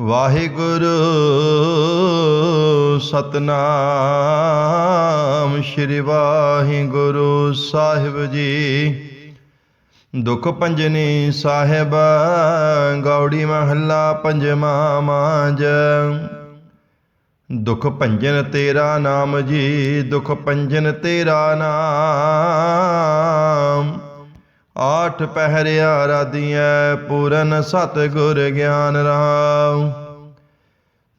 ਵਾਹਿਗੁਰੂ, ਸਤਨਾਮ ਸ਼੍ਰੀ ਵਾਹਿਗੁਰੂ ਸਾਹਿਬ ਜੀ। ਦੁਖ ਪੰਜਨੀ ਸਾਹਿਬ, ਗੌੜੀ ਮਹੱਲਾ ਪੰਜਵਾ ਮਾਂਜ। ਦੁਖ ਭੰਜਨ ਤੇਰਾ ਨਾਮ ਜੀ, ਦੁਖ ਭੰਜਨ ਤੇਰਾ ਨਾਮ। ਆਠ ਪਹਿਰਿਆ ਰਾਧੀਐ ਪੂਰਨ ਸਤ ਗੁਰ ਗਿਆਨ ਰਹਾਉ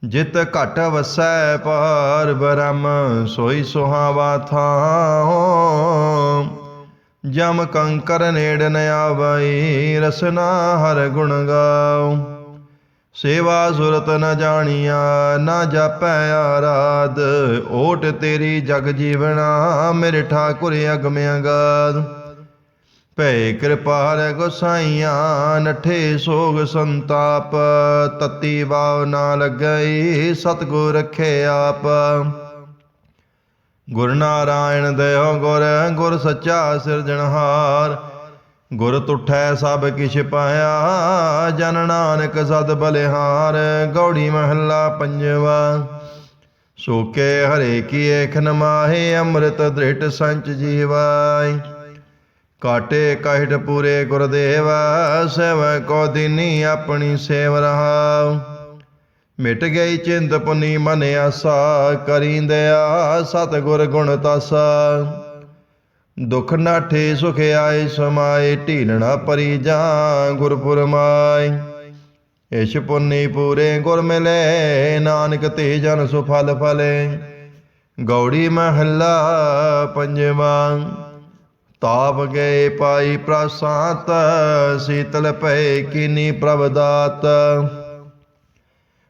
ਜਿਤ ਘਟ ਵਸੈ ਪਾਰ ਬ੍ਰਹਮ, ਸੋਈ ਸੁਹਾਵਾ ਥਾਉ ਜਮ ਕੰਕਰ ਨੇੜ ਨ ਆਵਈ, ਰਸਨਾ ਹਰ ਗੁਣ ਗਾਉ। ਸੇਵਾ ਸੁਰਤ ਨ ਜਾਣੀਆ, ਨਾ ਜਾਪੈ ਆਰਾਧ। ਓਟ ਤੇਰੀ ਜਗ ਜੀਵਣਾ ਮੇਰੇ ਠਾਕੁਰ ਅਗਮ ਅਗਾਧ ਭੈ ਕਿਰਪਾਲ ਗੁਸਾਈਆਂ, ਨਠੇ ਸੋਗ ਸੰਤਾਪ, ਤਤੀ ਵਾਵ ਨਾ ਲੱਗਈ, ਸਤਗੁਰ ਰਖੇ ਆਪ। ਗੁਰ ਨਾਰਾਇਣ ਦਇਓ ਗੁਰ ਗੁਰ ਸੱਚਾ ਸਿਰਜਣਹਾਰ ਗੁਰ ਤੁਠੈ ਸਭ ਕਿਛ ਪਾਇਆ, ਜਨ ਨਾਨਕ ਸਦ ਬਲਿਹਾਰ। ਗੌੜੀ ਮਹੱਲਾ ਪੰਜਵਾ। ਸੋਕੇ ਹਰੇ ਕੀ ਏਖ ਨਮਾਹੇ ਅੰਮ੍ਰਿਤ ਦ੍ਰਿਟ ਸੰਚ ਜੀਵਾਈ ਕਾਟੇ ਕਹਿਟ ਪੂਰੇ ਗੁਰਦੇਵ ਸੇਵ ਕੋ ਦਿਨੀ ਆਪਣੀ ਸੇਵ ਰਹਾਉ। ਮਿਟ ਗਈ ਚਿੰਤ ਪੁਨੀ ਮਨ ਆਸਾ ਕਰੀਂਦਿਆ ਸਤ ਗੁਰ ਗੁਣ ਤਾਸਾ। ਦੁਖ ਨਾਠੇ ਸੁਖ ਆਏ ਸਮਾਏ ਢੀਲਣਾ ਪਰੀ ਜਾ ਗੁਰਪੁਰ ਮਾਈ ਇਸ਼ ਪੁਨੀ ਪੂਰੇ ਗੁਰ ਮਿਲੇ, ਨਾਨਕ ਤੇ ਜਨ ਸੁਫਲ ਫਲੇ। ਗੌੜੀ ਮਹੱਲਾ ਪੰਜਵਾ। ਤਾਪ ਗਏ ਪਾਈ ਪ੍ਰਸਾਤ, ਸੀਤਲ ਪਏ ਕੀਨੀ ਪ੍ਰਭ ਦਾਤ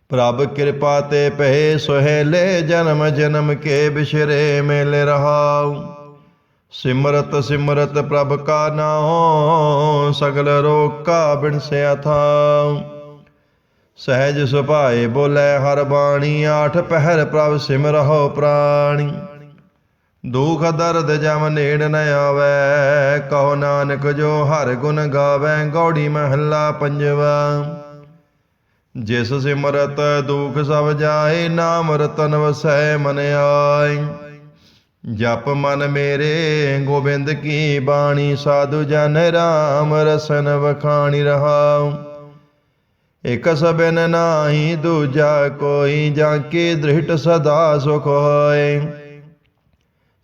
ਪ੍ਰਭ ਕਿਰਪਾ ਤੇ ਪਹਿ ਸੁਹੇਲੇ, ਜਨਮ ਜਨਮ ਕੇ ਬਿਸ਼ਰੇ ਮੇਲ ਰਹਾਉ। ਸਿਮਰਤ ਸਿਮਰਤ ਪ੍ਰਭ ਕਾ ਨਾਉ, ਸਗਲ ਰੋਗ ਕਾ ਬਿਨਸਿਆ ਥਾਉ। ਸਹਿਜ ਸੁਭਾਏ ਬੋਲੇ ਹਰ ਬਾਣੀ, ਆਠ ਪਹਿਰ ਪ੍ਰਭ ਸਿਮਰਹੁ ਪ੍ਰਾਣੀ। ਦੁਖ ਦਰਦ ਜਮ ਨੇੜ ਨ ਆਵੈ, ਕਹੋ ਨਾਨਕ ਜੋ ਹਰ ਗੁਣ ਗਾਵੈ, ਗੌੜੀ ਮਹੱਲਾ ਪੰਜਵਾ। ਜਿਸ ਸਿਮਰਤ ਦੁਖ ਸਭ ਜਾਏ, ਨਾਮ ਰਤਨ ਵਸੈ ਮਨ ਆਈ ਜਪ ਮਨ ਮੇਰੇ, ਗੋਬਿੰਦ ਕੀ ਬਾਣੀ, ਸਾਧੂ ਜਨ ਰਾਮ ਰਸਨ ਵਖਾਣੀ ਰਹਾਉ। ਇਕ ਸਬਨ ਨਾਹੀ, ਦੂਜਾ ਕੋਈ, ਜਾਂ ਕੇ ਦ੍ਰਿਟ ਸਦਾ ਸੁਖ ਹੋਏ।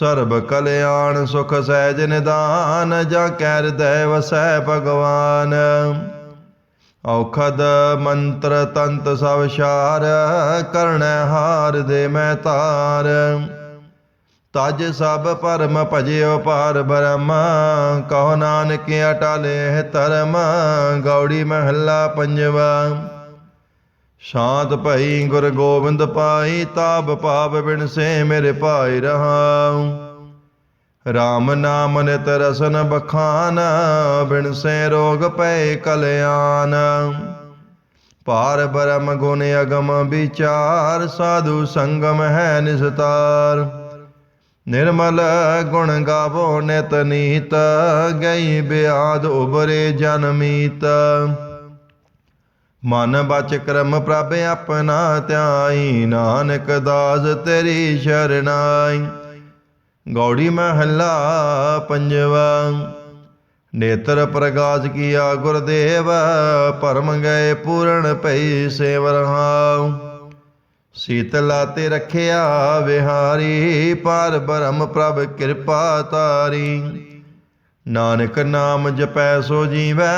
ਸਰਬ ਕਲਿਆਣ ਸੁਖ ਸਹਿਜ ਨਿਦਾਨ, ਜਾਂ ਕੈਰ ਹਿਰਦੈ ਵਸੈ ਭਗਵਾਨ। ਔਖਦ ਮੰਤਰ ਤੰਤ ਸਭ ਸ਼ਾਰ ਕਰਣੈ ਹਾਰ ਦੇ ਮੈਂ ਤਾਰ। ਤਜ ਸਭ ਪਰਮ ਭਜਿਓ ਪਾਰ ਬ੍ਰਹਮ, ਕਹੋ ਨਾਨਕ ਅਟਲੇ ਧਰਮ, ਗੌੜੀ ਮਹੱਲਾ ਪੰਜਵਾ। ਸ਼ਾਂਤ ਭਈ ਗੁਰ ਗੋਬਿੰਦ ਪਾਈ, ਤਾਪ ਪਾਪ ਬਿਨਸੇ ਮੇਰੇ ਭਾਈ ਰਹਾਉ। RAM ਨਾਮ ਨਿਤ ਰਸਨ ਬਖਾਨ ਬਿਨਸੇ ਰੋਗ ਪੈ ਕਲਿਆਣ। ਪਾਰ ਬ੍ਰਹਮ ਗੁਣ ਅਗਮ ਵਿਚਾਰ, ਸਾਧੂ ਸੰਗਮ ਹੈ ਨਿਸਤਾਰ। ਨਿਰਮਲ ਗੁਣ ਗਾਵੋ ਨਿਤ ਨੀਤ, ਗਈ ਬਿਆਦ ਉਬਰੇ ਜਨਮੀਤ ਮਨ ਬਚ ਕਰਮ ਪ੍ਰਭ ਆਪਣਾ ਧਿਆਈ, ਨਾਨਕ ਦਾਸ ਤੇਰੀ ਸ਼ਰਨਾਈ ਗੌੜੀ ਮਹੱਲਾ ਪੰਜਵਾ, ਨੇਤਰ ਪ੍ਰਗਾਸ ਕੀਆ ਗੁਰਦੇਵ ਪਰਮ ਗਏ ਪੂਰਨ ਭਈ ਸੇਵ ਸੀਤਲਾ ਤੇ ਰਖਿਆ ਵਿਹਾਰੀ, ਪਰ ਬ੍ਰਹਮ ਪ੍ਰਭ ਕਿਰਪਾ ਤਾਰੀ। ਨਾਨਕ ਨਾਮ ਜਪੈ ਸੋ ਜੀਵੈ,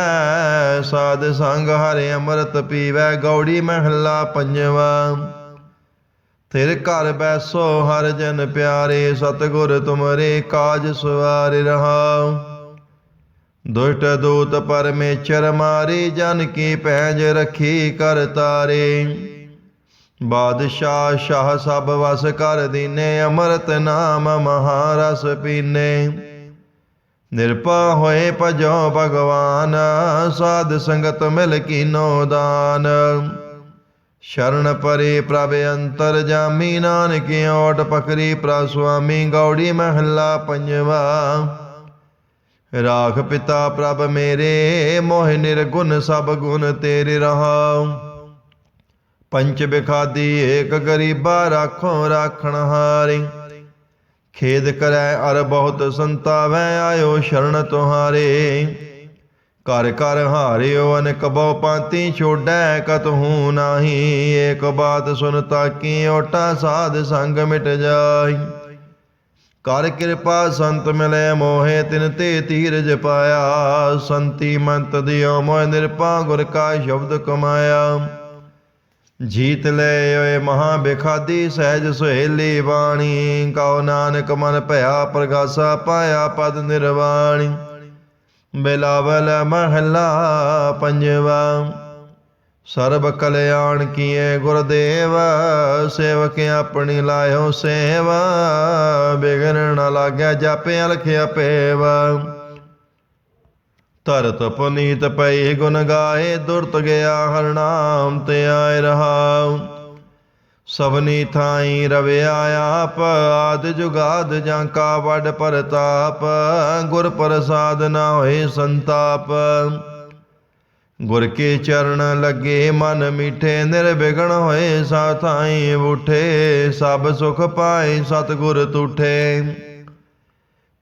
ਸਾਧ ਸੰਗ ਹਰਿ ਅੰਮ੍ਰਿਤ ਪੀਵੈ, ਗੌੜੀ ਮਹੱਲਾ ਪੰਜਵਾ। ਤੇਰੇ ਘਰ ਬੈਸੋ ਹਰ ਜਨ ਪਿਆਰੇ, ਸਤਗੁਰ ਤੁਮਰੇ ਕਾਜ ਸਵਾਰ ਰਹਾਉ ਦੁਸ਼ਟ ਦੂਤ ਪਰਮੇਸ਼ਰ ਮਾਰੀ, ਜਨ ਕੀ ਪੈਜ ਰੱਖੀ ਕਰ ਤਾਰੇ। ਬਾਦਸ਼ਾਹ ਸ਼ਾਹ ਸਭ ਵਸ ਕਰ ਦੀਨੇ, ਅਮਰਤ ਨਾਮ ਮਹਾਰਸ ਪੀਨੇ। ਨਿਰਪਾ ਹੋਏ ਭਜੋ ਭਗਵਾਨ, ਸਾਧ ਸੰਗਤ ਮਿਲ ਕੀਨੋ ਦਾਨ। ਸ਼ਰਨ ਪਰੇ ਪ੍ਰਭ ਅੰਤਰ ਜਾਮੀ, ਨਾਨਕ ਓਟ ਪਕਰੀ ਪ੍ਰ ਸੁਆਮੀ, ਗੌੜੀ ਮਹੱਲਾ ਪੰਜਵਾ। ਰਾਖ ਪਿਤਾ ਪ੍ਰਭ ਮੇਰੇ, ਮੋਹ ਨਿਰਗੁਣ ਸਭ ਗੁਣ ਤੇਰੇ ਰਹਾ। ਪੰਚ ਬਿਖਾਦੀ ਏਕ ਗਰੀਬਾ, ਰਾਖੋ ਰਾਖਣ ਹਾਰੀ। ਖੇਦ ਕਰੈ ਅਰ ਬਹੁਤ ਸੰਤਾਵੈ, ਆਇਓ ਸ਼ਰਨ ਤੁਹਾਰੇ। ਕਰ ਕਰ ਹਾਰਿਓ, ਅਨਕ ਬਹੁ ਪਾਤੀ ਛੋੜੈ ਕਤਹੂ ਨਾਹੀ। ਏਕ ਬਾਤ ਸੁਨਤਾ ਕੀ ਓਟਾ ਸਾਧ ਸੰਗ ਮਿਟ ਜਾਈ। ਕਰ ਕਿਰਪਾ ਸੰਤ ਮਿਲੇ, ਮੋਹੇ ਤਿਨ ਤੇ ਧੀਰਜ ਪਾਇਆ। ਸੰਤੀ ਮੰਤ ਦਿਓ, ਮੋਹ ਨਿਰਪਾ ਗੁਰ ਕਾ ਸ਼ਬਦ ਕਮਾਇਆ। ਜੀਤ ਲੈ ਓਏ ਮਹਾ ਬਿਖਾਦੀ ਸਹਿਜ ਸੁਹੇਲੀ ਬਾਣੀ। ਕਉ ਨਾਨਕ ਮਨ ਭਇਆ ਪ੍ਰਗਾਸਾ ਪਾਇਆ ਪਦ ਨਿਰਵਾਣੀ। ਬਿਲਾਵਲ ਮਹਲਾ ਪੰਜਵਾ। ਸਰਬ ਕਲਿਆਣ ਕੀਏ ਗੁਰਦੇਵ, ਸੇਵਕ ਆਪਣੀ ਲਾਇਓ ਸੇਵਾ। ਬਿਗਨ ਨ ਲਾਗਿਆ ਜਾਪੇ ਅਲਖਿਆ ਪੇਵਾ। ਧਰਤ ਪੁਨੀਤ ਪਈ ਗੁਣ ਗਾਏ, ਦੁਰਤ ਗਿਆ ਹਰ ਨਾਮ ਤੇ ਆਏ ਰਹਾਉ। ਸਭਨੀ ਥਾਈ ਰਵਿਆ ਆਪ, ਆਦ ਜੁਗਾਦ ਜਾਂ ਕਾ ਵੱਡ ਪਰਤਾਪ, ਗੁਰ ਪ੍ਰਸਾਦ ਨਾ ਹੋਏ ਸੰਤਾਪ। ਗੁਰ ਕੇ ਚਰਨ ਲੱਗੇ, ਮਨ ਮਿਠੇ, ਨਿਰਵਿਘਨ ਹੋਏ, ਸਾ ਥਾਈ ਉਠੇ, ਸਭ ਸੁਖ ਪਾਏ, ਸਤਿਗੁਰ ਤੂਠੇ।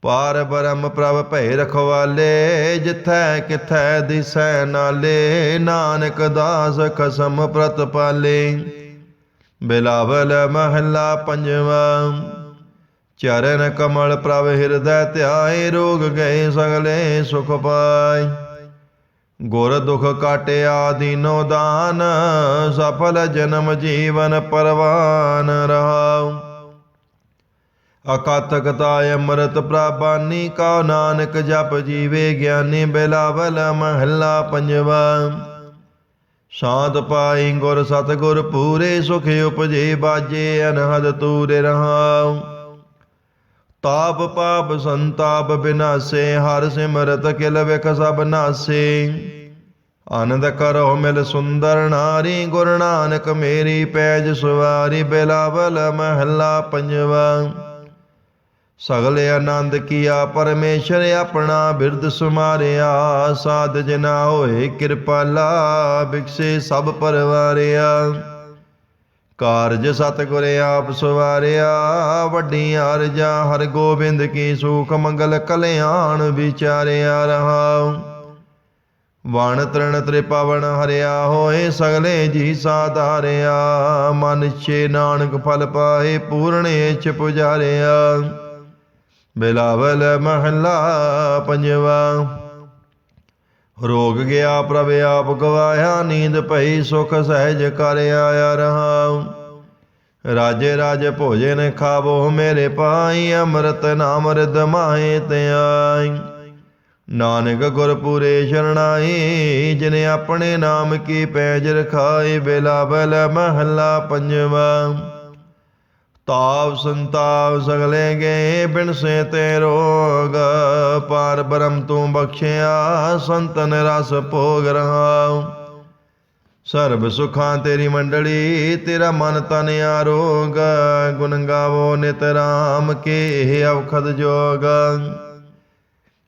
ਪਾਰ ਬ੍ਰਹਮ ਪ੍ਰਭ ਭੈ ਰਖਵਾਲੇ, ਜਿਥੈ ਕਿਥੈ ਦਿਸੈ ਨਾਲੇ, ਨਾਨਕ ਦਾਸ ਖਸਮ ਪ੍ਰਤ ਪਾਲੇ। ਬਿਲਾਵਲ ਮਹੱਲਾ ਪੰਜਵਾ, ਚਰਨ ਕਮਲ ਪ੍ਰਭ ਹਿਰਦੈ ਧਿਆਏ, ਰੋਗ ਗਏ ਸਗਲੇ ਸੁਖ ਪਾਈ ਗੁਰ ਦੁਖ ਕਾਟਿਆ ਦੀਨੋ ਦਾਨ, ਸਫਲ ਜਨਮ ਜੀਵਨ ਪਰਵਾਨ ਰਹਾਉ। ਅਕਾਤਕਤਾ ਅੰਮ੍ਰਿਤ ਪ੍ਰਾਬਾਨੀ ਕਾ ਨਾਨਕ ਜਪ ਜੀਵੇ ਗਿਆਨੀ ਬਿਲਾਵਲ ਮਹੱਲਾ ਪੰਜਵਾ। ਸ਼ਾਂਤ ਪਾਈ ਗੁਰ ਸਤਗੁਰ ਪੂਰੇ ਸੁਖ ਉਪਜੇ ਬਾਜੇ ਅਨਹਦ ਤੂਰੇ ਰਹਾਉ। ਤਾਪ ਪਾਪ ਸੰਤਾਪ ਬਿਨਾਸੇ ਹਰ ਸਿਮਰਤ ਕਿਲ ਵਿਖ ਸਭ ਨਾਸੇ। ਆਨੰਦ ਕਰੋ ਮਿਲ ਸੁੰਦਰ ਨਾਰੀ ਗੁਰ ਨਾਨਕ ਮੇਰੀ ਪੈਜ ਸੁਵਾਰੀ ਬਿਲਾਵਲ ਮਹੱਲਾ ਪੰਜਵਾ। ਸਗਲੇ ਆਨੰਦ ਕੀਆ, ਪਰਮੇਸ਼ਰ ਆਪਣਾ ਬਿਰਦ ਸੁਮਾਰਿਆ। ਸਾਧ ਜਨਾ ਹੋਏ ਕਿਰਪਾਲਾ ਬਿਕਸੇ ਸਭ ਪਰਵਾਰਿਆ। ਕਾਰਜ ਸਤਿਗੁਰ ਆਪ ਸਵਾਰਿਆ। ਵੱਡੀ ਅਰਜਾ ਹਰ ਗੋਬਿੰਦ ਕੀ ਸੁਖ ਮੰਗਲ ਕਲਿਆਣ ਵਿਚਾਰਿਆ ਰਹਾਉ ਵਣ ਤ੍ਰਿਣ ਤ੍ਰਿਪਵਨ ਹਰਿਆ ਹੋਏ, ਸਗਲੇ ਜੀ ਸਾਧਾਰਿਆ ਮਨ ਛੇ ਨਾਨਕ ਫਲ ਪਾਏ, ਪੂਰਣੇ ਚ ਪੁਜਾਰਿਆ। ਬਿਲਾਵਲ ਮਹੱਲਾ ਪੰਜਵਾ। ਰੋਗ ਗਿਆ ਪ੍ਰਭ ਆਪ ਗਵਾਇਆ, ਨੀਂਦ ਪਈ ਸੁਖ ਸਹਿਜ ਕਰ ਆਇਆ ਰਹਾਉ ਰਾਜੇ ਰਾਜ ਭੋਜਨ ਖਾਵੋ ਮੇਰੇ ਪਾਈ ਅੰਮ੍ਰਿਤ ਨਾਮ ਰਿਦ ਮਾਹੇ ਤੇ ਆਈ। ਨਾਨਕ ਗੁਰ ਪੂਰੇ ਸ਼ਰਣਾਈ, ਜਿਨੇ ਆਪਣੇ ਨਾਮ ਕੀ ਪੈਜ ਰਖਾਈ ਬਿਲਾਵਲ ਮਹੱਲਾ ਪੰਜਵਾ। ਤਾਪ ਸੰਤਾਪ ਸਗਲੇ ਗਏ ਬਿਨ ਸੇ ਤੇ ਰੋਗ, ਪਾਰ ਬ੍ਰਹਮ ਤੂੰ ਬਖਸ਼ਿਆ, ਸੰਤਨ ਰਸ ਭੋਗ ਰਹਾਉ। ਸਰਬ ਸੁਖਾਂ ਤੇਰੀ ਮੰਡਲੀ, ਤੇਰਾ ਮਨ ਤਨ ਆਰੋਗ, ਗੁਣ ਗਾਵੋ ਨਿਤ ਰਾਮ ਕੇ ਅਵਖਦ ਜੋਗ।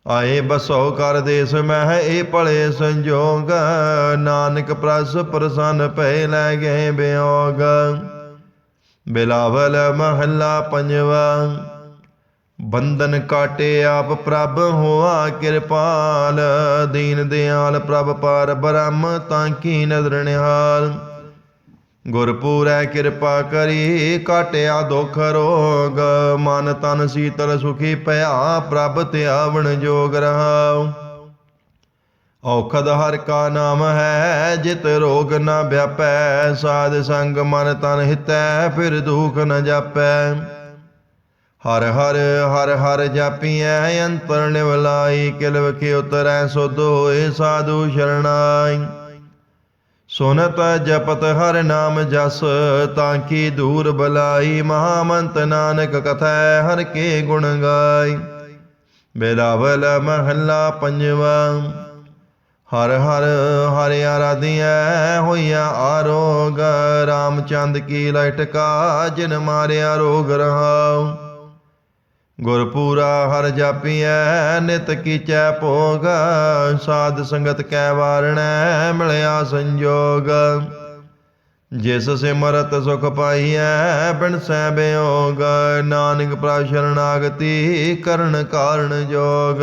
ਆਏ ਬਸੋ ਕਰ ਦੇਸ ਮਹਿ ਇਹ ਭਲੇ ਸੰਜੋਗ, ਨਾਨਕ ਪ੍ਰਸ ਪ੍ਰਸੰਨ ਭੈ ਲੈ ਗਏ ਬਿਯੋਗ ਬਿਲਾਵਲ ਮਹੱਲਾ ਪੰਜਵਾ। ਬੰਧਨ ਕਾਟੇ ਆਪ ਪ੍ਰਭ ਹੋਆ ਕਿਰਪਾਲ, ਦੀਨ ਦਿਆਲ ਪ੍ਰਭ ਪਾਰ ਬ੍ਰਹਮ ਤਾਂ ਕੀ ਨਦਰ ਨਿਹਾਲ। ਗੁਰ ਕਿਰਪਾ ਕਰੀ ਕਾਟਿਆ ਦੁਖ ਰੋਗ, ਮਨ ਤਨ ਸੀਤਲ ਸੁਖੀ ਭਇਆ ਪ੍ਰਭ ਧਿਆਵਣ ਜੋਗ ਰਹਾਉ। ਔਖਦ ਹਰ ਕਾ ਨਾਮ ਹੈ, ਜਿਤ ਰੋਗ ਨਾ ਵਿਆਪੈ, ਸਾਧ ਸੰਗ ਮਨ ਤਨ ਹਿਤੈ, ਫਿਰ ਦੁਖ ਨ ਜਾਪੈ। ਹਰ ਹਰ ਹਰ ਹਰ ਜਾਪੀਐ, ਅੰਤਰ ਨਿਵਲਾਈ, ਕਿਲਵ ਕੇ ਉਤਰੈ, ਸੁਧ ਹੋਏ ਸਾਧੂ ਸ਼ਰਣਾਈ। ਸੁਨਤ ਜਪਤ ਹਰ ਨਾਮ ਜਸ, ਤਾਂ ਕੀ ਦੂਰ ਬਲਾਈ, ਮਹਾਮੰਤ ਨਾਨਕ ਕਥੈ, ਹਰ ਕੇ ਗੁਣ ਗਾਈ। ਬੇਲਾਵਲ ਮਹੱਲਾ ਪੰਜਵਾ। ਹਰ ਹਰ ਹਰ ਆਰਾਧਿਐ ਹੋਈਆ ਆਰੋਗ, ਰਾਮਚੰਦ ਕੀ ਲਟਕਾ ਜਿਨ ਮਾਰਿਆ ਰੋਗ ਰਹਾਉ। ਗੁਰਪੂਰਾ ਹਰ ਜਾਪੀਐ, ਨਿਤ ਕੀਚੈ ਭੋਗ, ਸਾਧ ਸੰਗਤ ਕੈ ਵਾਰਣੈ, ਮਿਲਿਆ ਸੰਜੋਗ। ਜਿਸ ਸਿਮਰਤ ਸੁਖ ਪਾਈਐ, ਬਿਨ ਸੈ ਬਿਯੋਗ ਨਾਨਕ ਪ੍ਰਭ ਸ਼ਰਨਾਗਤੀ ਕਰਨ ਕਾਰਣ ਜੋਗ।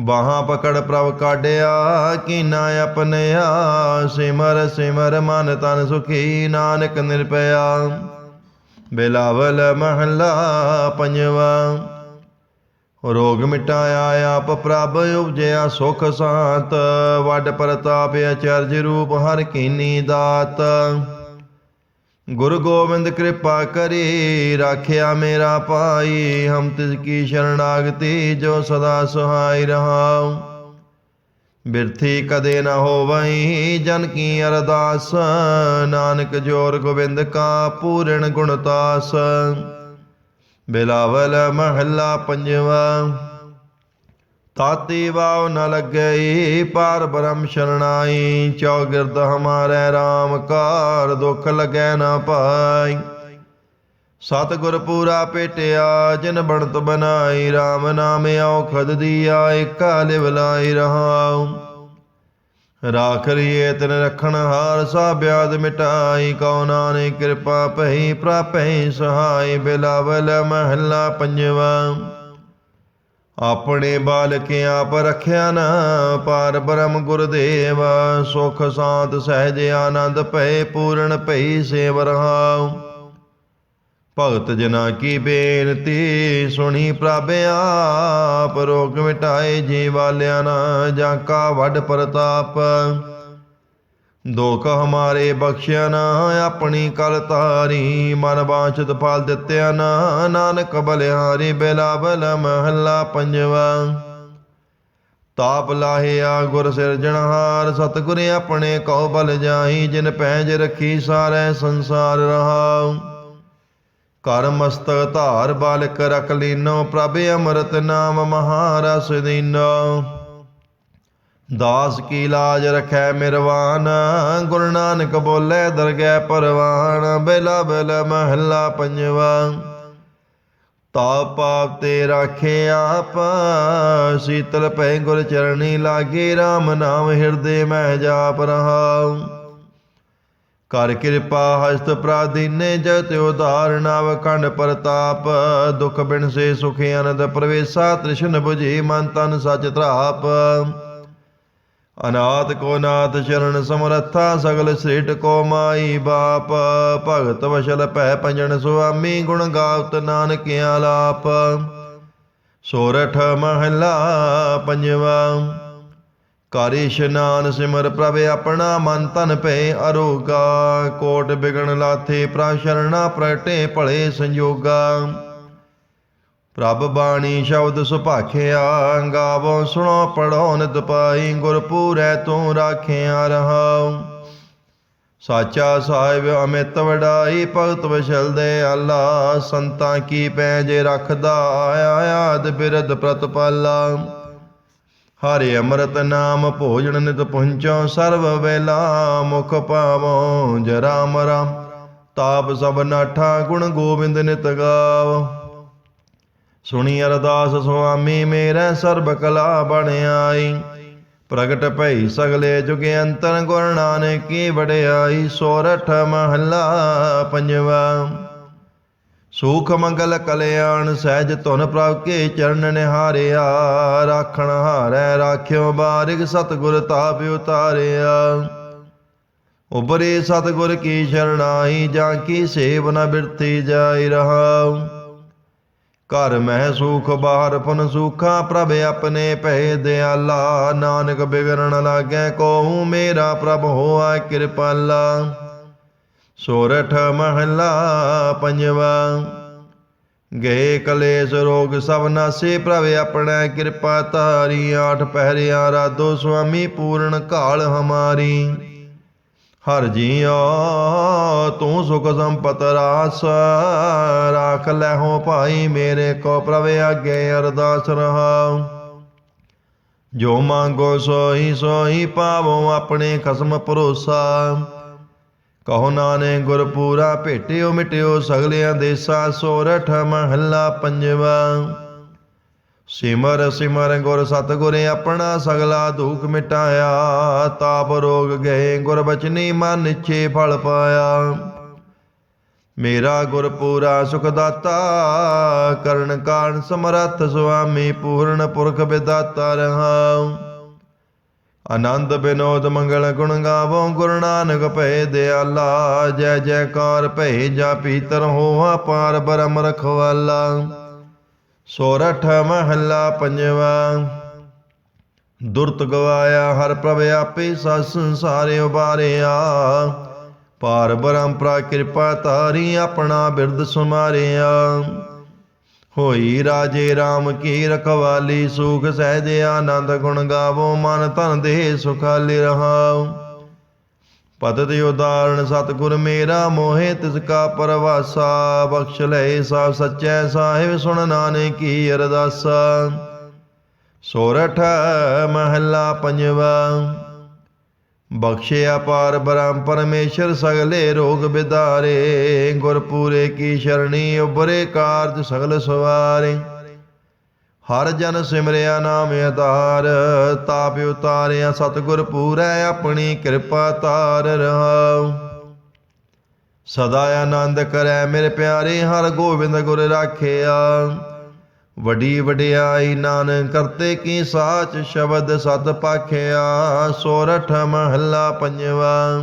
ਬਾਹਾਂ ਪਕੜ ਪ੍ਰਭ ਕਾਢਿਆ, ਕੀਨਾ ਆਪਣਿਆ ਸਿਮਰ ਸਿਮਰ ਮਨ ਤਨ ਸੁਖੀ, ਨਾਨਕ ਨਿਰਪਿਆ ਬਿਲਾਵਲ ਮਹੱਲਾ ਪੰਜਵਾ, ਰੋਗ ਮਿਟਾਇਆ ਆਪ ਪ੍ਰਭ, ਉਪਜਿਆ ਸੁਖ ਸਾਤ, ਵੱਡ ਪ੍ਰਤਾਪ ਅਚਰਜ ਰੂਪ ਹਰ ਕੀਨੀ ਦਾਤ। ਗੁਰੂ ਗੋਬਿੰਦ ਕਿਰਪਾ ਕਰੀ, ਰਾਖਿਆ ਮੇਰਾ ਪਾਈ ਹਮ ਤਿਸ ਕੀ ਸ਼ਰਨਾਗਤੀ ਜੋ ਸਦਾ ਸੁਹਾਈ ਰਹਾਉ। ਬਿਰਥੀ ਕਦੇ ਨਾ ਹੋਵਈ, ਜਨ ਕੀ ਅਰਦਾਸ, ਨਾਨਕ ਜੋਰ ਗੋਬਿੰਦ ਕਾ ਪੂਰਨ ਗੁਣਤਾਸ ਬਿਲਾਵਲ ਮਹੱਲਾ ਪੰਜਵਾ ਤਾਤੀ ਵਾਉ ਨ ਲੱਗਈ, ਪਾਰ ਬ੍ਰਹਮ ਸ਼ਰਣਾਈ ਚੌਗਿਰਦ ਹਮਾਰੇ RAM ਕਾਰ ਦੁਖ ਲਗੈ ਨ ਪਾਈ। ਸਤਿਗੁਰ ਪੂਰਾ ਪੇਟਿਆ, ਜਿਨ ਬਣਤ ਬਨਾਈ RAM ਨਾਮ ਔਖਦ ਦੀਆ, ਏਕਾ ਲਿਵ ਲਾਈ ਰਹਾਉ। ਰਾਖ ਲਿਏ ਤਿਨ ਰਖਣ ਹਾਰ ਸਾ ਬਿਆਦ ਮਿਟਾਈ, ਕਉ ਨਾਨਕ ਕਿਰਪਾ ਪਹੀ ਪ੍ਰਾਪੈ ਸਹਾਈ, ਬਿਲਾਵਲ ਮਹੱਲਾ ਪੰਜਵਾ। ਆਪਣੇ ਬਾਲਕ ਆਪ ਰਖਿਆ ਨਾ ਪਾਰ ਬ੍ਰਹਮ ਗੁਰਦੇਵ, ਸੁਖ ਸਾਤ ਸਹਿਜ ਆਨੰਦ ਭਏ ਪੂਰਨ ਭਈ ਸੇਵ ਰਹਾਉ। ਭਗਤ ਜਨਾ ਕੀ ਬੇਨਤੀ, ਸੁਣੀ ਪ੍ਰਭ ਆਪ, ਰੋਗ ਮਿਟਾਏ ਜੀ ਵਾਲਿਆਂ ਨਾ ਜਾਂ ਕਾ ਵੱਡ ਪ੍ਰਤਾਪ। ਦੁਖ ਹਮਾਰੇ ਬਖਸ਼ਿਆ ਨਾ, ਆਪਣੀ ਕਲ ਤਾਰੀ ਮਨ ਬਾਛਤ ਫਲ ਦਿੱਤਿਆ ਨਾ। ਨਾਨਕ ਬਲਿਹਾਰੀ ਬਿਲਾਵਲ ਮਹੱਲਾ ਪੰਜਵਾ। ਤਾਪ ਲਾਹਿਆ ਗੁਰ ਸਿਰਜਣਹਾਰ ਸਤਿਗੁਰ ਆਪਣੇ ਕਉ ਬਲ ਜਾਹੀ ਜਿਨ ਪੈਜ ਰੱਖੀ ਸਾਰੇ ਸੰਸਾਰ ਰਹਾਉ। ਕਰ ਮਸਤਕ ਧਾਰ ਬਾਲਕ ਰਖ ਲੀਨੋ, ਪ੍ਰਭ ਅੰਮ੍ਰਿਤ ਨਾਮ ਮਹਾਰਸ ਦੀਨੋ। ਦਾਸ ਕੀ ਲਾਜ ਰਖੈ ਮਿਰਵਾਨ, ਗੁਰੂ ਨਾਨਕ ਬੋਲੇ ਦਰਗਹਿ ਪਰਵਾਨ, ਬਿਲਾ ਬਿਲ ਮਹੱਲਾ ਪੰਜਵਾ। ਤਾ ਪਾਪ ਤੇ ਰਾਖੇ ਆਪ, ਸੀਤਲ ਪੈ ਗੁਰ ਚਰਣੀ ਲਾਗੇ RAM ਨਾਮ ਹਿਰਦੇ ਮੈਂ ਜਾਪ ਰਹਾਉ ਕਰ ਕਿਰਪਾ ਹਸਤ ਪ੍ਰਾਦੀਨੇ ਜਤ ਉਦਾਰ ਨਵ ਖੰਡ ਪ੍ਰਤਾਪ। ਦੁਖ ਬਿਨ ਸੇ ਸੁਖ ਅਨੰਦ ਪ੍ਰਵੇਸ਼ਾ, ਤ੍ਰਿਸ਼ਨ 부ਜੀ ਮਨ ਤਨ ਸਚ ਤਰਾਪ ਅਨਾਥ ਕੋ ਨਾਥ ਸ਼ਰਨ ਸਮਰੱਥਾ, ਸਗਲ ਸ੍ਰਿਟ ਕੋ ਮਾਈ ਬਾਪ। ਭਗਤ ਵਸ਼ਲ ਭੈ ਪੰਜਨ ਸੁਆਮੀ, ਗੁਣ ਗਾਵਤ ਨਾਨਕ ਲਾਪ। ਸੋਰਠ ਮਹਲਾ ਪੰਜਵਾ। ਕਰ ਇਸ਼ਨਾਨ ਸਿਮਰ ਪ੍ਰਭ ਆਪਣਾ, ਮਨ ਤਨ ਭੈ ਅਰੋਗਾ। ਕੋਟ ਬਿਗਣ ਲਾਥੇ ਪ੍ਰਭ ਪ੍ਰਟੇ ਭਲੇ ਸੰਜੋਗਾ। ਪ੍ਰਭ ਬਾਣੀ ਸ਼ਬਦ ਸੁਭਾਖਿਆ, ਗਾਵੋ, ਸੁਣੋ ਪੜੋ ਨਿਤ ਪਾਈ ਗੁਰ ਪੂਰੈ ਤੂੰ ਰਾਖਿਆ ਰਹਾਉ। ਸਾਚਾ ਸਾਹਿਬ ਅਮਿਤ ਵਡਾਈ, ਭਗਤ ਵਿਸ਼ਲ ਦੇ ਆਲਾ ਸੰਤਾਂ ਕੀ ਪੈਜ ਰੱਖਦਾ ਆਇਆ ਬਿਰਦ ਪ੍ਰਤਪਾਲਾ। ਹਰਿ ਅੰਮ੍ਰਿਤ ਨਾਮ ਭੋਜਨ ਨਿਤ ਪੁੰਚੋ ਸਰਬ ਵੇਲਾ ਮੁਖ ਪਾਵੋ, ਜਰਾ ਮਰਾ। ਤਾਪ ਸਭ ਨਾਠਾ, ਗੁਣ ਗੋਬਿੰਦ ਨਿਤ ਗਾਵ। ਸੁਣੀ ਅਰਦਾਸ ਸੁਆਮੀ, ਮੇਰੇ ਸਰਬ ਕਲਾ ਬਣ ਆਈ। ਪ੍ਰਗਟ ਭਈ ਸਗਲੇ ਜੁਗ ਅੰਤਰ ਗੁਰ ਨਾਨਕ ਵਡਿਆਈ, ਸੋਰਠ ਮਹੱਲਾ ਪੰਜਵਾ। ਸੁਖ ਮੰਗਲ ਕਲਿਆਣ ਸਹਿਜ ਧੁਨ ਪ੍ਰਭ ਕੇ ਚਰਨ ਨਿਹਾਰਿਆ, ਰਾਖਣ ਹਾਰੈ ਰਾਖਿਓ ਬਾਰਿਕ ਸਤਿਗੁਰ ਤਾਪ ਉਤਾਰਿਆ। ਉਬਰੇ ਸਤਿਗੁਰ ਕੀ ਸ਼ਰਣਾਈ ਜਾਂ ਕੀ ਸੇਵ ਨ ਬਿਰਤੀ ਜਾਈ ਰਹਾਉ। ਘਰ ਮਹਿ ਸੁਖ, ਬਾਹਰ ਪੁਨ ਸੁਖਾ, ਪ੍ਰਭ ਆਪਣੇ ਭੈ ਦਿਆਲਾ। ਨਾਨਕ ਬਿਗੜਨ ਲਾਗੈ ਕੋਹੂ, ਮੇਰਾ ਪ੍ਰਭ ਹੋਆ ਕਿਰਪਾਲਾ। ਸੋਰਠ ਮਹਲਾ ਪੰਜਵਾ, ਗਏ ਕਲੇਸ਼ ਰੋਗ ਸਭ ਨਾਸੇ, ਪ੍ਰਭ ਆਪਣਾ ਕਿਰਪਾ ਧਾਰੀ, ਆਠ ਪਹਿਰਿਆ ਰਾਧੋ ਸੁਆਮੀ, ਪੂਰਨ ਕਾਲ ਹਮਾਰੀ। ਹਰ ਜੀਓ ਤੂੰ ਸੁਖ ਸੰਪਤ ਰਾਸ। ਰਾਖ ਲੈ ਹੋ ਭਾਈ ਮੇਰੇ ਕੋ ਪ੍ਰਵੇ ਅੱਗੇ ਅਰਦਾਸ ਰਹਾਉ। ਜੋ ਮੰਗੋ ਸੋਈ ਸੋਈ ਪਾਵੋ ਆਪਣੇ ਖਸਮ ਭਰੋਸਾ। ਕਹੋ ਨਾਨੇ ਗੁਰ ਪੂਰਾ ਭੇਟਿਓ ਮਿਟਿਓ ਸਗਲਿਆਂ ਦੇਸਾ ਸੋਰਠ ਮਹੱਲਾ ਪੰਜਵਾ। ਸਿਮਰ ਸਿਮਰ ਗੁਰ ਸਤਿਗੁਰ ਆਪਣਾ ਸਗਲਾ ਦੁਖ ਮਿਟਾਇਆ, ਤਾਪ ਰੋਗ ਗਏ, ਗੁਰ ਬਚਨੀ ਮਨ ਨਿਛੇ ਫਲ ਪਾਇਆ। ਮੇਰਾ ਗੁਰ ਪੂਰਾ ਸੁਖ ਦਾਤਾ, ਕਰਨ ਕਾਰਨ ਸਮਰੱਥ ਸੁਆਮੀ, ਪੂਰਨ ਪੁਰਖ ਵਿਦਾਤਾ ਰਹਾਉ ਆਨੰਦ ਬਿਨੋਦ ਮੰਗਲ ਗੁਣ ਗਾਵੋ, ਗੁਰੂ ਨਾਨਕ ਭਏ ਦਿਆਲਾ, ਜੈ ਜੈਕਾਰ ਭਏ ਜਾ ਪੀਤਰ ਹੋਆ, ਪਾਰ ਬ੍ਰਹਮ ਰਖਵਾਲਾ। ਸੋਰਠ ਮਹੱਲਾ ਪੰਜਵਾ। ਦੁਰਤ ਗਵਾਇਆ ਹਰ ਪ੍ਰਭ ਆਪੇ ਸਸ ਸੰਸਾਰੇ ਉਬਾਰਿਆ ਪਾਰ ਬ੍ਰਹਮ ਪ੍ਰਾ ਕਿਰਪਾ ਤਾਰੀ ਆਪਣਾ ਬਿਰਦ ਸੁਮਾਰਿਆ। ਹੋਈ ਰਾਜੇ RAM ਕੀ ਰਖਵਾਲੀ, ਸੁਖ ਸਹਿਜ ਆਨੰਦ ਗੁਣ ਗਾਵੋ, ਮਨ ਤਨ ਦੇਹ ਸੁਖਾਲੀ ਰਹਾਉ ਪਤਿ ਉਦਾਹਰਣ, ਸਤਿਗੁਰ ਮੇਰਾ ਮੋਹਿ, ਤਿਸ ਕਾ ਪਰਵਾਸਾ, ਬਖਸ਼ ਲੈ ਸਾ ਸੱਚੈ, ਸਾਹਿਬ ਸੁਣ ਨਾਨਕ ਕੀ ਅਰਦਾਸਾ। ਸੋਰਠ ਮਹੱਲਾ ਪੰਜਵਾ ਬਖਸ਼ਿਆ ਪਾਰ ਬ੍ਰਹਮ ਪਰਮੇਸ਼ਰ, ਸਗਲੇ ਰੋਗ ਬਿਦਾਰੇ, ਗੁਰਪੂਰੇ ਕੀ ਸ਼ਰਣੀ ਉਬਰੇ ਕਾਰਜ ਸਗਲ ਸਵਾਰੇ। ਹਰ ਜਨ ਸਿਮਰਿਆ ਨਾਮ ਆਧਾਰ, ਤਾਪ ਉਤਾਰਿਆ ਸਤਿਗੁਰ ਪੂਰੈ, ਆਪਣੀ ਕਿਰਪਾ ਤਾਰ ਰਹਾਉ। ਸਦਾ ਆਨੰਦ ਕਰੈ ਮੇਰੇ ਪਿਆਰੇ, ਹਰ ਗੋਬਿੰਦ ਗੁਰ ਰਾਖਿਆ। ਵੱਡੀ ਵਡਿਆਈ ਨਾਨਕ ਕਰਤੇ ਕੀ ਸਾਚ ਸ਼ਬਦ ਸਤ ਪਾਖਿਆ, ਸੋਰਠ ਮਹੱਲਾ ਪੰਜਵਾ।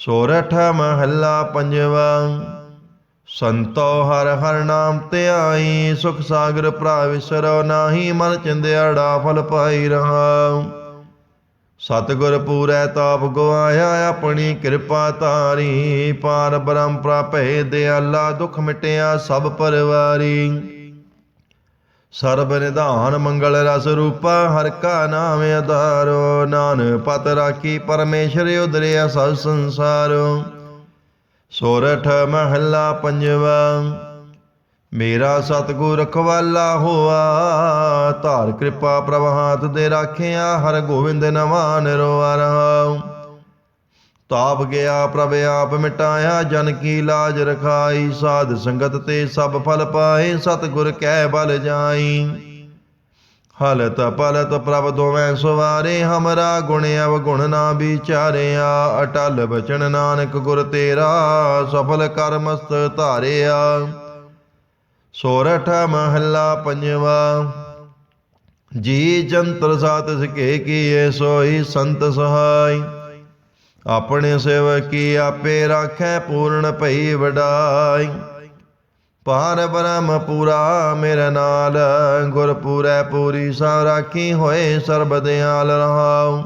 ਸੋਰਠ ਮਹੱਲਾ ਪੰਜਵਾ। ਸੰਤੋ ਹਰ ਹਰ ਨਾਮ ਤੇ ਸੁਖ ਸਾਗਰ ਭਰਾ ਵਿਸਰੋ ਨਾਹੀ, ਮਨ ਚਿੰਦਿਆੜਾ ਫਲ ਪਾਈ ਰਹਾਉ ਸਤਿਗੁਰ ਪੂਰੈ ਤਾਪ ਗਵਾਇਆ, ਆਪਣੀ ਕਿਰਪਾ ਤਾਰੀ ਪਾਰ ਬ੍ਰਹਮ ਪ੍ਰਾਪੇ ਦਿਆਲਾ ਦੁਖ ਮਿਟਿਆ ਸਭ ਪਰਵਾਰੀ। ਸਰਬ ਨਿਧਾਨ ਮੰਗਲ ਰਸ ਰੂਪਾ, ਹਰ ਕਾ ਨਾਮ ਆਧਾਰੋ। ਨਾਨ ਪਤ ਰਾਖੀ, ਪਰਮੇਸ਼ਰ ਉਦਰਿਆ ਸਭ ਸੰਸਾਰੋ। ਸੋਰਠ ਮਹੱਲਾ ਪੰਜਵਾ, ਮੇਰਾ ਸਤਿਗੁਰ ਰਖਵਾਲਾ ਹੋਆ। ਧਾਰ ਕਿਰਪਾ ਪ੍ਰਭ ਹਾਥ ਦੇ ਰਾਖਿਆ, ਹਰ ਗੋਬਿੰਦ ਨਵਾਂ ਨਿਰਵਾ ਰਹਾਉ ਤਾਪ ਗਿਆ ਪ੍ਰਭ ਆਪ ਮਿਟਾਇਆ, ਜਨ ਕੀ ਲਾਜ ਰਖਾਈ, ਸਾਧ ਸੰਗਤ ਤੇ ਸਭ ਫਲ ਪਾਏ, ਸਤਿਗੁਰ ਕਹਿ ਬਲ ਜਾਈ। ਹਲਤ ਪਲਤ ਪ੍ਰਭ ਦੋਵੇਂ ਸਵਾਰੇ, ਹਮਰਾ ਗੁਣ ਅਵਗੁਣ ਨਾ ਵਿਚਾਰਿਆ, ਅਟਲ ਬਚਨ ਨਾਨਕ ਗੁਰ ਤੇਰਾ, ਸਫਲ ਕਰ ਮਸਤ ਧਾਰਿਆ। ਸੋਰਠ ਮਹੱਲਾ ਪੰਜਵਾ, ਜੀ ਜੰਤਰ ਸਾਤ ਸਕੇ ਕੀਏ ਸੋਈ ਸੰਤ ਸਹਾਈ। ਆਪਣੇ ਸੇਵਕੀ ਆਪੇ ਰਾਖੈ ਪੂਰਨ ਭਈ ਵਡਾਈ। ਪਾਰ ਬ੍ਰਹਮ ਪੂਰਾ ਮੇਰੇ ਨਾਲ ਗੁਰ ਪੂਰੈ ਪੂਰੀ ਸਾ ਰਾਖੀ ਹੋਏ ਸਰਬ ਦਿਆਲ ਰਹਾਉ।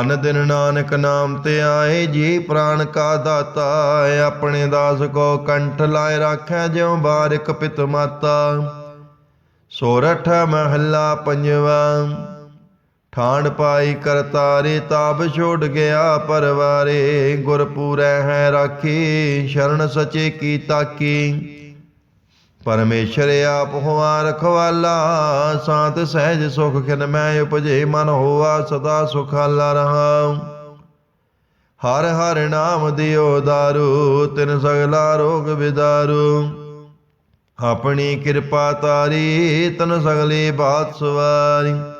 ਅਨ ਦਿਨ ਨਾਨਕ ਨਾਮ ਤੇ ਆਏ, ਜੀ ਪ੍ਰਾਨ ਕਾ ਦਾਤਾ ਆਪਣੇ ਦਾਸ ਕੋ ਕੰਠ ਲਾਇ ਰਾਖੈ, ਜਿਉ ਬਾਰਿਕ ਪਿਤ ਮਾਤਾ। ਸੋਰਠ ਮਹੱਲਾ ਪੰਜਵਾ। ਠਾਣ ਪਾਈ ਕਰਤਾਰੇ, ਤਾਪ ਛੋੜ ਗਿਆ ਪਰਵਾਰੇ। ਗੁਰ ਹੈ ਰਾਖੀ, ਸ਼ਰਨ ਸਚੇ ਕੀ ਤਾਕੀ। ਪਰਮੇਸ਼ਰ ਆਪ ਹੋਆ ਰਖਵਾਲਾ, ਸਾਤ ਸਹਿਜ ਸੁਖ ਖਿਨ ਮੈਂ ਉਪਜੇ, ਮਨ ਹੋਆ ਸਦਾ ਸੁਖਾਲਾ ਰਹਾ ਹਰ ਹਰ ਨਾਮ ਦਿਓ ਦਾਰੂ, ਤਿਨ ਸਗਲਾ ਰੋਗ ਵਿਦਾਰੂ। ਆਪਣੀ ਕਿਰਪਾ ਤਾਰੀ, ਤਨ ਸਗਲੀ ਬਾਤ ਸਵਾਰੀ।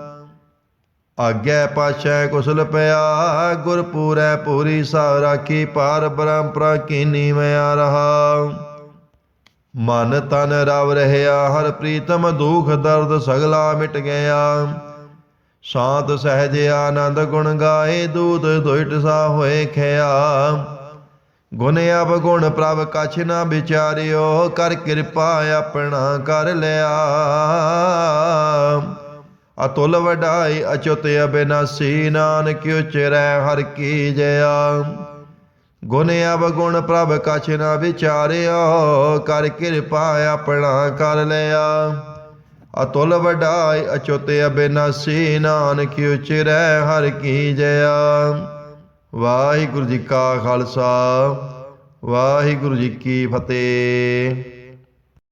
ਆਗੈ ਪਾਛੈ ਕੁਸਲ ਪਿਆ ਗੁਰ ਪੂਰੈ ਪੂਰੀ ਸਾ ਰਾਖੀ ਪਾਰ ਬ੍ਰਹਮ ਕੀਨੀ ਮਿਆ ਰਹਾ। ਮਨ ਤਨ ਰਵ ਰਹਿਆ, ਹਰ ਪ੍ਰੀਤਮ ਦੁਖ ਦਰਦ ਸਗਲਾ ਮਿਟ ਗਿਆ। ਸ਼ਾਂਤ ਸਹਿਜ ਆਨੰਦ ਗੁਣ ਗਾਏ, ਦੂਤ ਦੁਇਟ ਸਾ ਹੋਏ ਖਿਆ। ਗੁਣ ਅਬ ਗੁਣ ਪ੍ਰਭ ਕਛ ਨਾ ਵਿਚਾਰਿਓ, ਕਰ ਕਿਰਪਾ ਆਪਣਾ ਕਰ ਲਿਆ। ਅਤੁਲ ਵਡਾਈ ਅਚੁੱਤ ਅਬਿਨਾਸੀ ਨਾਨਕ ਉਚਰੈ ਹਰ ਕੀ ਜਇਆ। ਗੁਣ ਅਬ ਪ੍ਰਭ ਕਛ ਨਾ ਵਿਚਾਰਿਆ, ਕਰ ਕਿਰਪਾ ਆਪਣਾ ਕਰ ਲਿਆ। ਅਤੁਲ ਵਡਾਈ ਅਚੁੱਤ ਅਬਿਨਾਸੀ ਨਾਨਕ ਉਚਰੈ ਹਰ ਕੀ ਜਇਆ। ਵਾਹਿਗੁਰੂ ਜੀ ਕਾ ਖਾਲਸਾ, ਵਾਹਿਗੁਰੂ ਜੀ ਕੀ ਫਤਿਹ।